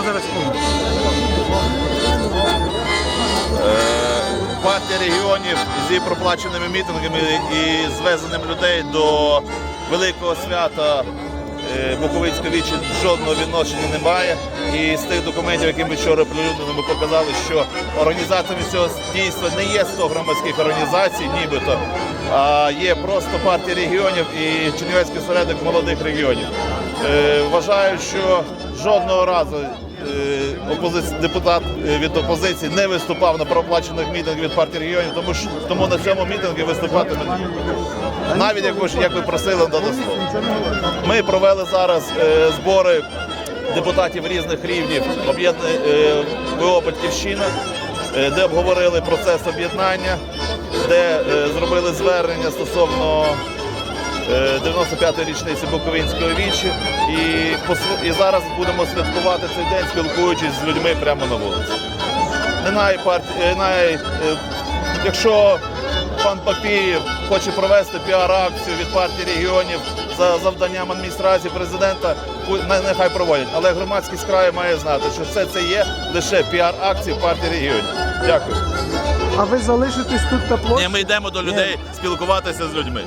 на зараз секунду. партія регіонів зі проплаченими мітингами і звезенням людей до великого свята е, Буковинської вічі жодного відношення немає. І з тих документів, які ми вчора прилюднили, ми показали, що організаторами цього дійства не є 100 громадських організацій, нібито, а є просто партія регіонів і Чернівецький осередок молодих регіонів. Е, Вважаю, що жодного разу депутат е, від опозиції не виступав на проплачених мітингах від партії регіонів, тому що тому на цьому мітингу виступати. Навіть як ви як ви просили дати слово. Ми провели зараз е, збори депутатів різних рівнів е, ВО Батьківщина, е, де обговорили процес об'єднання, де е, зробили звернення стосовно е, 95-ї річниці Буковинської вічі. І, і зараз будемо святкувати цей день, спілкуючись з людьми прямо на вулиці. Не най е, най... е, Якщо пан Папієв хоче провести піар-акцію від партії регіонів за завданням адміністрації президента, нехай проводять. Але громадськість краю має знати, що все це є лише піар-акції партії регіонів. Дякую. А ви залишитесь тут на площі? Ні, ми йдемо до людей спілкуватися з людьми.